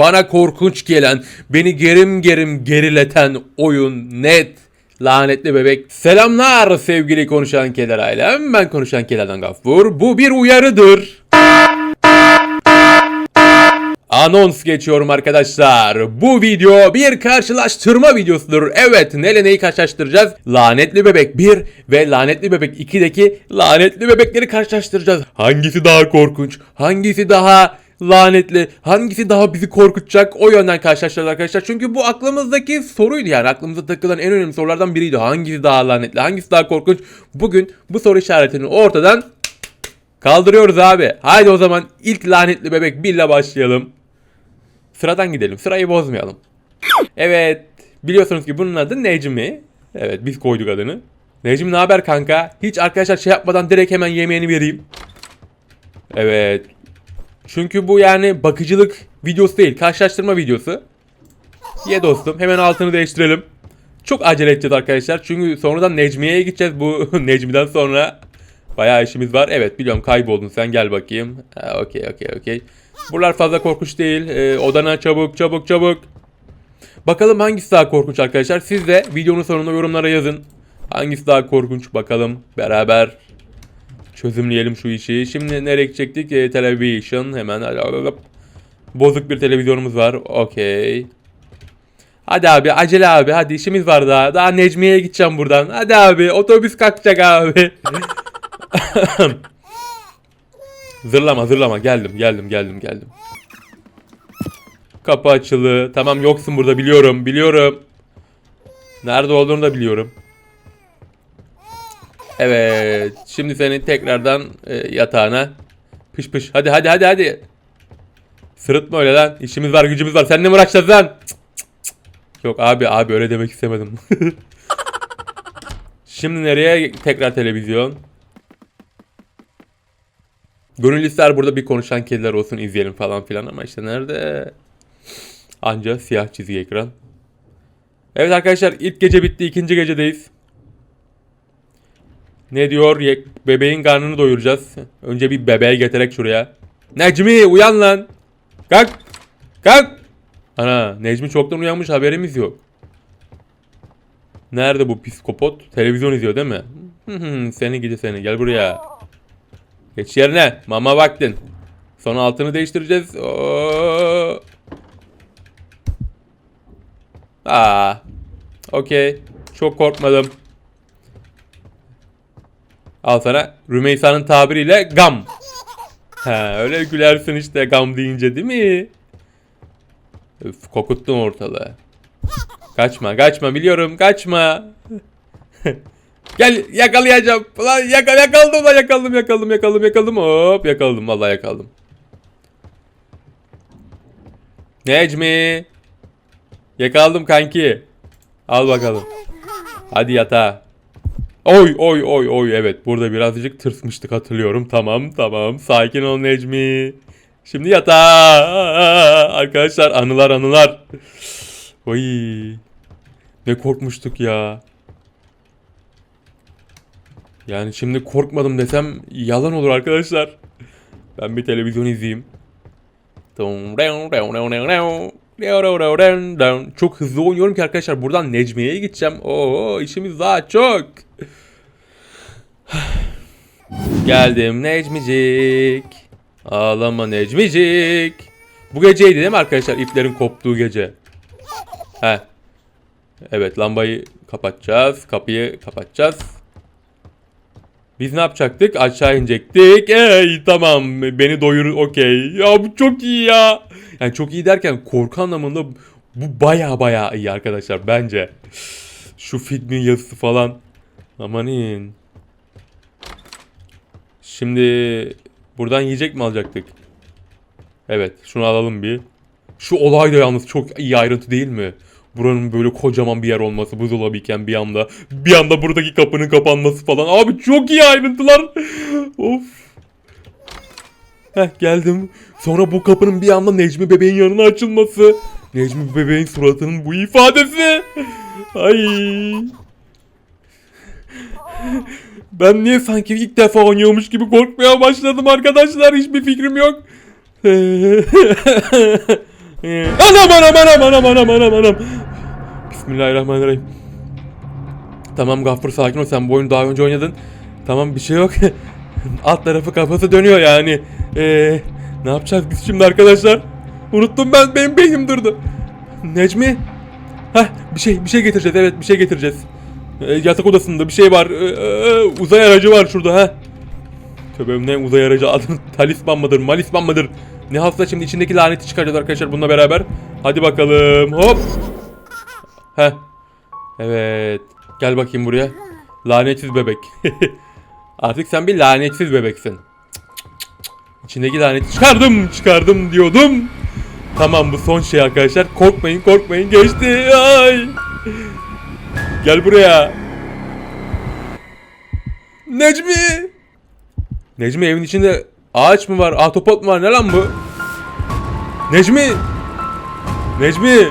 bana korkunç gelen, beni gerim gerim gerileten oyun net. Lanetli bebek. Selamlar sevgili konuşan keder ailem. Ben konuşan kederden Gaffur. Bu bir uyarıdır. Anons geçiyorum arkadaşlar. Bu video bir karşılaştırma videosudur. Evet neyle neyi karşılaştıracağız? Lanetli Bebek 1 ve Lanetli Bebek 2'deki lanetli bebekleri karşılaştıracağız. Hangisi daha korkunç? Hangisi daha lanetli? Hangisi daha bizi korkutacak? O yönden karşılaştıracağız arkadaşlar. Çünkü bu aklımızdaki soruydu yani. Aklımıza takılan en önemli sorulardan biriydi. Hangisi daha lanetli? Hangisi daha korkunç? Bugün bu soru işaretini ortadan kaldırıyoruz abi. Haydi o zaman ilk lanetli bebek 1 ile başlayalım. Sıradan gidelim. Sırayı bozmayalım. Evet. Biliyorsunuz ki bunun adı Necmi. Evet biz koyduk adını. Necmi ne haber kanka? Hiç arkadaşlar şey yapmadan direkt hemen yemeğini vereyim. Evet. Çünkü bu yani bakıcılık videosu değil. Karşılaştırma videosu. Ye dostum. Hemen altını değiştirelim. Çok acele edeceğiz arkadaşlar. Çünkü sonradan Necmiye'ye gideceğiz. Bu Necmi'den sonra bayağı işimiz var. Evet biliyorum kayboldun sen gel bakayım. Ha, Okey okey okey. Buralar fazla korkunç değil. Ee, odana çabuk çabuk çabuk. Bakalım hangisi daha korkunç arkadaşlar. Siz de videonun sonunda yorumlara yazın. Hangisi daha korkunç bakalım. Beraber çözümleyelim şu işi. Şimdi nereye gidecektik? Ee, television. Hemen. Bozuk bir televizyonumuz var. Okey. Hadi abi acele abi hadi işimiz var daha. Daha Necmiye'ye gideceğim buradan. Hadi abi otobüs kalkacak abi. zırlama zırlama geldim geldim geldim geldim. Kapı açılı. Tamam yoksun burada biliyorum biliyorum. Nerede olduğunu da biliyorum. Şimdi seni tekrardan e, yatağına. Pış pış. Hadi hadi hadi hadi. Sırıtma öyle lan. İşimiz var gücümüz var. Seninle mi uğraşacağız lan? Yok abi abi öyle demek istemedim. Şimdi nereye? Tekrar televizyon. Gönül ister burada bir konuşan kediler olsun izleyelim falan filan ama işte nerede? Anca siyah çizgi ekran. Evet arkadaşlar ilk gece bitti ikinci gecedeyiz. Ne diyor? Bebeğin karnını doyuracağız. Önce bir bebeği getirek şuraya. Necmi uyan lan. Kalk. Kalk. Ana Necmi çoktan uyanmış haberimiz yok. Nerede bu psikopot? Televizyon izliyor değil mi? Seni gidi seni gel buraya. Geç yerine. Mama vaktin. Sonra altını değiştireceğiz. Oo. Aa. Okey. Çok korkmadım. Al sana Rümeysa'nın tabiriyle gam. Ha, öyle gülersin işte gam deyince değil mi? Üf, kokuttun ortalığı. Kaçma kaçma biliyorum kaçma. Gel yakalayacağım. Ulan yakal yakaladım lan yakaladım yakaladım yakaladım yakaladım hop yakaladım vallahi yakaladım. Necmi. Yakaladım kanki. Al bakalım. Hadi yatağa. Oy oy oy oy evet burada birazcık tırsmıştık hatırlıyorum. Tamam tamam sakin ol Necmi. Şimdi yatağa. Arkadaşlar anılar anılar. Oy. Ne korkmuştuk ya. Yani şimdi korkmadım desem yalan olur arkadaşlar. Ben bir televizyon izleyeyim. Çok hızlı oynuyorum ki arkadaşlar buradan Necmiye'ye gideceğim. Oo işimiz daha çok. Geldim Necmicik. Ağlama Necmicik. Bu geceydi değil mi arkadaşlar iplerin koptuğu gece? He. Evet lambayı kapatacağız. Kapıyı kapatacağız. Biz ne yapacaktık? Aşağı inecektik. Ey tamam beni doyur okey. Ya bu çok iyi ya. Yani çok iyi derken korku anlamında bu baya baya iyi arkadaşlar bence. Şu filmin yazısı falan. Amanin. Şimdi buradan yiyecek mi alacaktık? Evet şunu alalım bir. Şu olay da yalnız çok iyi ayrıntı değil mi? Buranın böyle kocaman bir yer olması buzdolabı iken bir anda bir anda buradaki kapının kapanması falan. Abi çok iyi ayrıntılar. of. Heh geldim. Sonra bu kapının bir anda Necmi bebeğin yanına açılması. Necmi bebeğin suratının bu ifadesi. Ay. Ben niye sanki ilk defa oynuyormuş gibi korkmaya başladım arkadaşlar. Hiçbir fikrim yok. Ee, anam anam anam anam anam anam anam. Bismillahirrahmanirrahim. Tamam Gaffur sakin ol sen bu oyunu daha önce oynadın. Tamam bir şey yok. Alt tarafı kafası dönüyor yani. Ee, ne yapacağız biz şimdi arkadaşlar? Unuttum ben benim beynim durdu. Necmi? Heh bir şey bir şey getireceğiz evet bir şey getireceğiz. Ee, yatak odasında bir şey var. Ee, e, uzay aracı var şurada ha. Tövbe ne uzay aracı adı talisman mıdır malisman mıdır? Ne hafta şimdi içindeki laneti çıkaracağız arkadaşlar bununla beraber. Hadi bakalım hop. Heh. Evet. Gel bakayım buraya. Lanetsiz bebek. Artık sen bir lanetsiz bebeksin. İçindeki laneti çıkardım çıkardım diyordum. Tamam bu son şey arkadaşlar. Korkmayın korkmayın geçti. Ay. Gel buraya. Necmi. Necmi evin içinde ağaç mı var? Ahtapot mu var? Ne lan bu? Necmi. Necmi.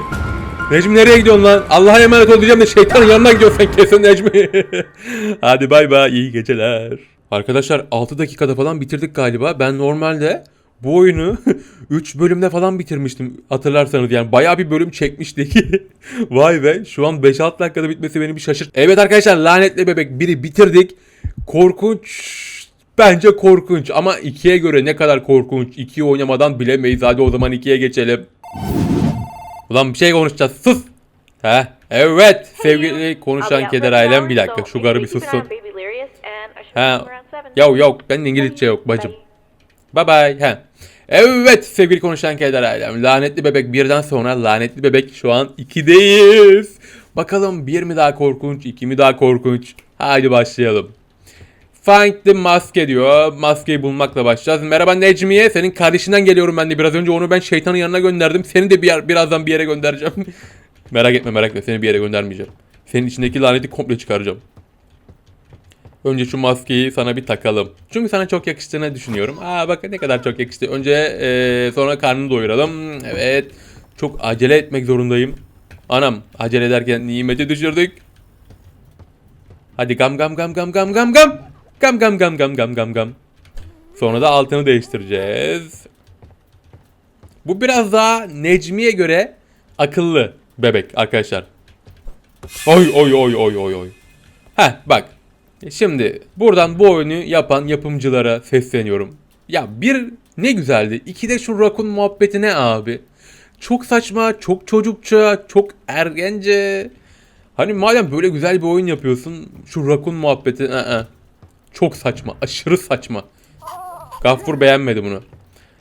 Necmi nereye gidiyorsun lan? Allah'a emanet ol diyeceğim de şeytanın yanına gidiyorsun kesin Necmi. Hadi bay bay iyi geceler. Arkadaşlar 6 dakikada falan bitirdik galiba. Ben normalde bu oyunu 3 bölümde falan bitirmiştim hatırlarsanız yani bayağı bir bölüm çekmiştik. Vay be şu an 5-6 dakikada bitmesi beni bir şaşırt. Evet arkadaşlar lanetli bebek biri bitirdik. Korkunç Bence korkunç ama 2'ye göre ne kadar korkunç 2'yi oynamadan bilemeyiz. Hadi o zaman 2'ye geçelim. Ulan bir şey konuşacağız. Sus. He? Evet sevgili konuşan keder ailem bir dakika şu garı bir sussun. Ha. Yok yok benim İngilizce yok bacım. Bye bye. He. Evet sevgili konuşan keder ailem. Lanetli bebek birden sonra lanetli bebek şu an 2'deyiz. Bakalım bir mi daha korkunç, iki mi daha korkunç? Haydi başlayalım. Find the maske diyor. Maskeyi bulmakla başlayacağız. Merhaba Necmiye. Senin kardeşinden geliyorum ben de. Biraz önce onu ben şeytanın yanına gönderdim. Seni de bir yer, birazdan bir yere göndereceğim. merak etme merak etme. Seni bir yere göndermeyeceğim. Senin içindeki laneti komple çıkaracağım. Önce şu maskeyi sana bir takalım. Çünkü sana çok yakıştığını düşünüyorum. Aa bak ne kadar çok yakıştı. Önce eee, sonra karnını doyuralım. Evet. Çok acele etmek zorundayım. Anam acele ederken nimeti düşürdük. Hadi gam gam gam gam gam gam gam. Gam gam gam gam gam gam gam. Sonra da altını değiştireceğiz. Bu biraz daha Necmi'ye göre akıllı bebek arkadaşlar. Oy oy oy oy oy oy. Heh bak. Şimdi buradan bu oyunu yapan yapımcılara sesleniyorum. Ya bir ne güzeldi. İki de şu Rakun muhabbeti ne abi? Çok saçma, çok çocukça, çok ergence. Hani madem böyle güzel bir oyun yapıyorsun şu Rakun muhabbeti ı-ı. Çok saçma, aşırı saçma. Gaffur beğenmedi bunu.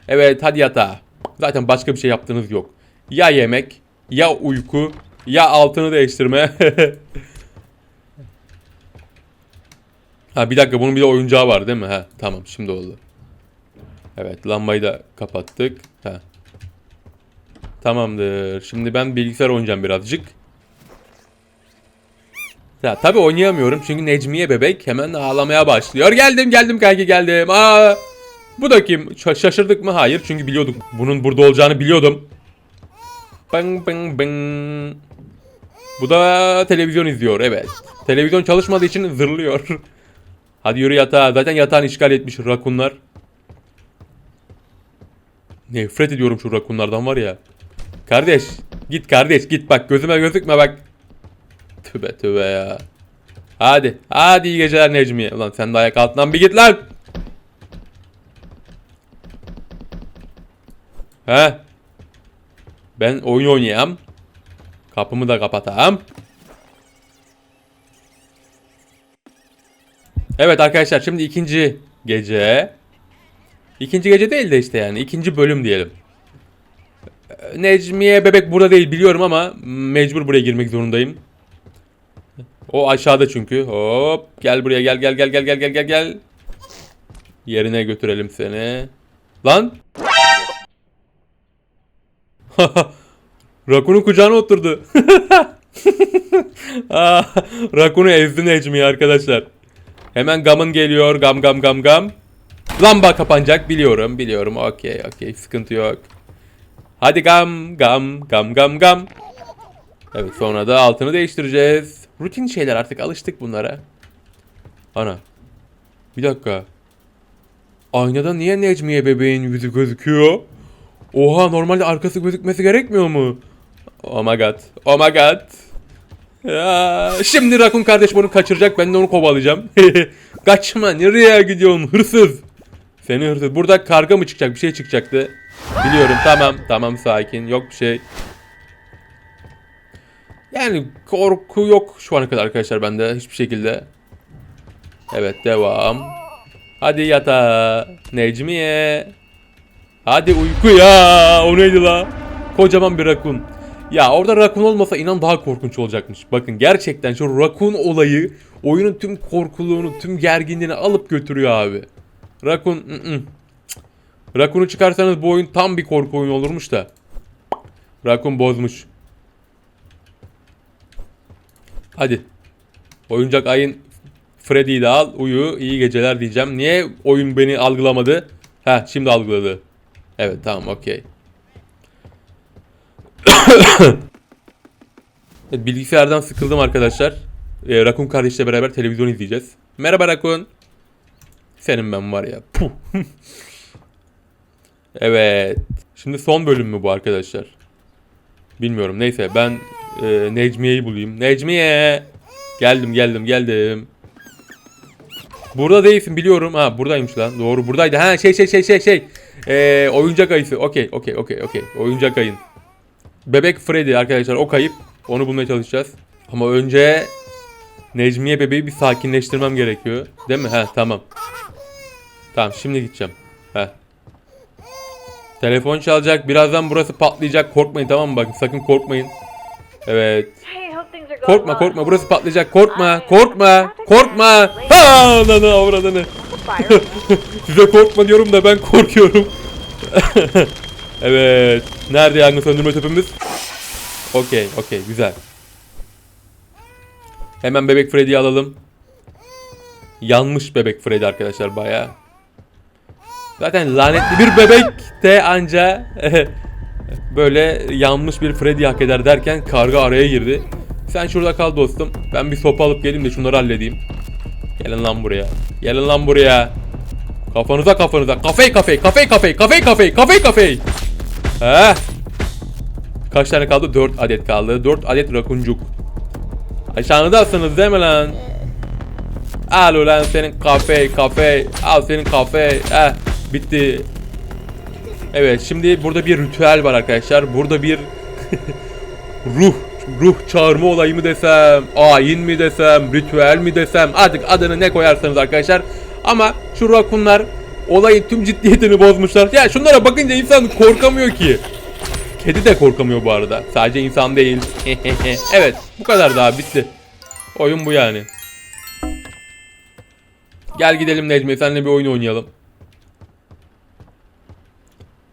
Evet hadi yatağa. Zaten başka bir şey yaptığınız yok. Ya yemek, ya uyku, ya altını değiştirme. ha bir dakika bunun bir de oyuncağı var değil mi? Ha tamam şimdi oldu. Evet lambayı da kapattık. Ha. Tamamdır. Şimdi ben bilgisayar oynayacağım birazcık. Ya tabii oynayamıyorum çünkü Necmiye bebek hemen ağlamaya başlıyor. Geldim geldim kanki geldim. Aa, bu da kim? Ş- şaşırdık mı? Hayır çünkü biliyorduk. Bunun burada olacağını biliyordum. Bang bang bang. Bu da televizyon izliyor evet. Televizyon çalışmadığı için zırlıyor. Hadi yürü yatağa. Zaten yatağını işgal etmiş rakunlar. Nefret ediyorum şu rakunlardan var ya. Kardeş git kardeş git bak gözüme gözükme bak. Tübe tübe ya. Hadi. Hadi iyi geceler Necmiye. Ulan sen de ayak altından bir git lan. He. Ben oyun oynayayım. Kapımı da kapatayım. Evet arkadaşlar şimdi ikinci gece. İkinci gece değil de işte yani ikinci bölüm diyelim. Necmiye bebek burada değil biliyorum ama mecbur buraya girmek zorundayım. O aşağıda çünkü. Hop gel buraya gel gel gel gel gel gel gel gel. Yerine götürelim seni. Lan. Rakun'un kucağına oturdu. Aa, Rakun'u ezdi Necmi arkadaşlar. Hemen gamın geliyor. Gam gam gam gam. Lamba kapanacak biliyorum biliyorum. Okey okey sıkıntı yok. Hadi gam gam gam gam gam. Evet sonra da altını değiştireceğiz. Rutin şeyler artık alıştık bunlara. Ana. Bir dakika. Aynada niye Necmiye bebeğin yüzü gözüküyor? Oha normalde arkası gözükmesi gerekmiyor mu? Oh my god. Oh my god. Ya, şimdi Rakun kardeş bunu kaçıracak. Ben de onu kovalayacağım. Kaçma. Nereye gidiyorsun? Hırsız. Seni hırsız. Burada karga mı çıkacak? Bir şey çıkacaktı. Biliyorum. Tamam. Tamam sakin. Yok bir şey. Yani korku yok şu ana kadar arkadaşlar bende hiçbir şekilde. Evet devam. Hadi yata. Necmiye. Hadi uykuya. O neydi la? Kocaman bir rakun. Ya orada rakun olmasa inan daha korkunç olacakmış. Bakın gerçekten şu rakun olayı oyunun tüm korkuluğunu, tüm gerginliğini alıp götürüyor abi. Rakun. Cık. Rakun'u çıkarsanız bu oyun tam bir korku oyunu olurmuş da. Rakun bozmuş. Hadi. Oyuncak ayın Freddy'yi de al. Uyu. iyi geceler diyeceğim. Niye oyun beni algılamadı? Ha şimdi algıladı. Evet tamam okey. Bilgisayardan sıkıldım arkadaşlar. Ee, Rakun kardeşle beraber televizyon izleyeceğiz. Merhaba Rakun. Senin ben var ya. Evet. Şimdi son bölüm mü bu arkadaşlar? Bilmiyorum. Neyse ben e, Necmiye'yi bulayım. Necmiye. Geldim geldim geldim. Burada değilsin biliyorum. Ha buradaymış lan. Doğru buradaydı. Ha şey şey şey şey şey. Ee, oyuncak ayısı. Okey okey okey okey. Oyuncak ayın. Bebek Freddy arkadaşlar o kayıp. Onu bulmaya çalışacağız. Ama önce Necmiye bebeği bir sakinleştirmem gerekiyor. Değil mi? Ha tamam. Tamam şimdi gideceğim. Ha. Telefon çalacak. Birazdan burası patlayacak. Korkmayın tamam mı? Bakın sakın korkmayın. Evet. Korkma korkma burası patlayacak. Korkma korkma korkma. Ha ananı avradını. Size korkma diyorum da ben korkuyorum. evet. Nerede yangın söndürme tüpümüz? Okey okey güzel. Hemen bebek Freddy'yi alalım. Yanmış bebek Freddy arkadaşlar bayağı. Zaten lanetli bir bebek de anca böyle yanmış bir Freddy hak eder derken karga araya girdi. Sen şurada kal dostum. Ben bir sopa alıp geleyim de şunları halledeyim. Gelin lan buraya. Gelin lan buraya. Kafanıza kafanıza. Kafey kafey kafey kafey kafey kafey kafey kafey. He. Kaç tane kaldı? 4 adet kaldı. 4 adet rakuncuk. Aşağıdasınız değil mi lan? Al ulan senin kafey kafey. Al senin kafey. Eh bitti. Evet şimdi burada bir ritüel var arkadaşlar. Burada bir ruh ruh çağırma olayı mı desem, ayin mi desem, ritüel mi desem artık adını ne koyarsanız arkadaşlar. Ama şu rakunlar olayın tüm ciddiyetini bozmuşlar. Ya şunlara bakınca insan korkamıyor ki. Kedi de korkamıyor bu arada. Sadece insan değil. evet bu kadar daha bitti. Oyun bu yani. Gel gidelim Necmi seninle bir oyun oynayalım.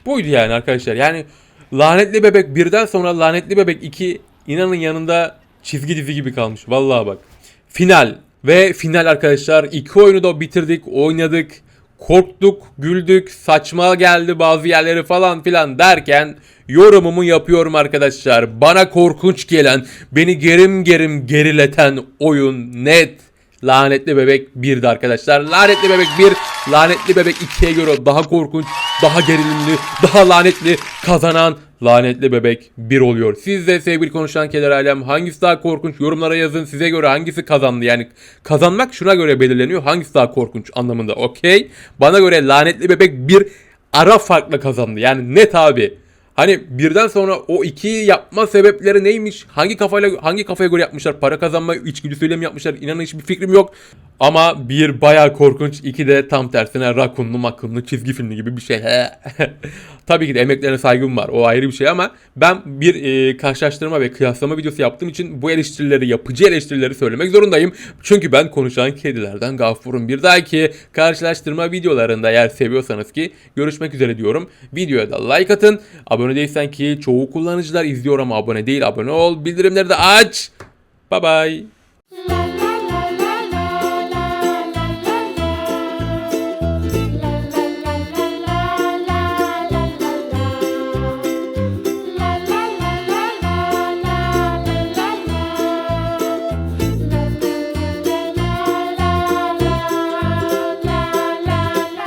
Buydu yani arkadaşlar. Yani Lanetli Bebek birden sonra Lanetli Bebek 2 inanın yanında çizgi dizi gibi kalmış. Vallahi bak. Final ve final arkadaşlar. iki oyunu da bitirdik, oynadık. Korktuk, güldük, saçma geldi bazı yerleri falan filan derken yorumumu yapıyorum arkadaşlar. Bana korkunç gelen, beni gerim gerim gerileten oyun net Lanetli Bebek 1'di arkadaşlar. Lanetli Bebek 1, Lanetli Bebek 2'ye göre daha korkunç, daha gerilimli, daha lanetli kazanan Lanetli Bebek 1 oluyor. Siz de sevgili konuşan keder alem hangisi daha korkunç yorumlara yazın. Size göre hangisi kazandı? Yani kazanmak şuna göre belirleniyor. Hangisi daha korkunç anlamında. Okey. Bana göre Lanetli Bebek 1 ara farkla kazandı. Yani net abi. Hani birden sonra o ikiyi yapma sebepleri neymiş? Hangi kafayla hangi kafaya göre yapmışlar? Para kazanma içgüdüsüyle mi yapmışlar? İnanın hiçbir fikrim yok. Ama bir bayağı korkunç, iki de tam tersine rakunlu makunlu çizgi filmi gibi bir şey. Tabii ki de emeklerine saygım var. O ayrı bir şey ama ben bir e, karşılaştırma ve kıyaslama videosu yaptığım için bu eleştirileri, yapıcı eleştirileri söylemek zorundayım. Çünkü ben konuşan kedilerden gafurum. Bir dahaki karşılaştırma videolarında eğer seviyorsanız ki görüşmek üzere diyorum. Videoya da like atın. Abone değilsen ki çoğu kullanıcılar izliyor ama abone değil. Abone ol. Bildirimleri de aç. Bye bye.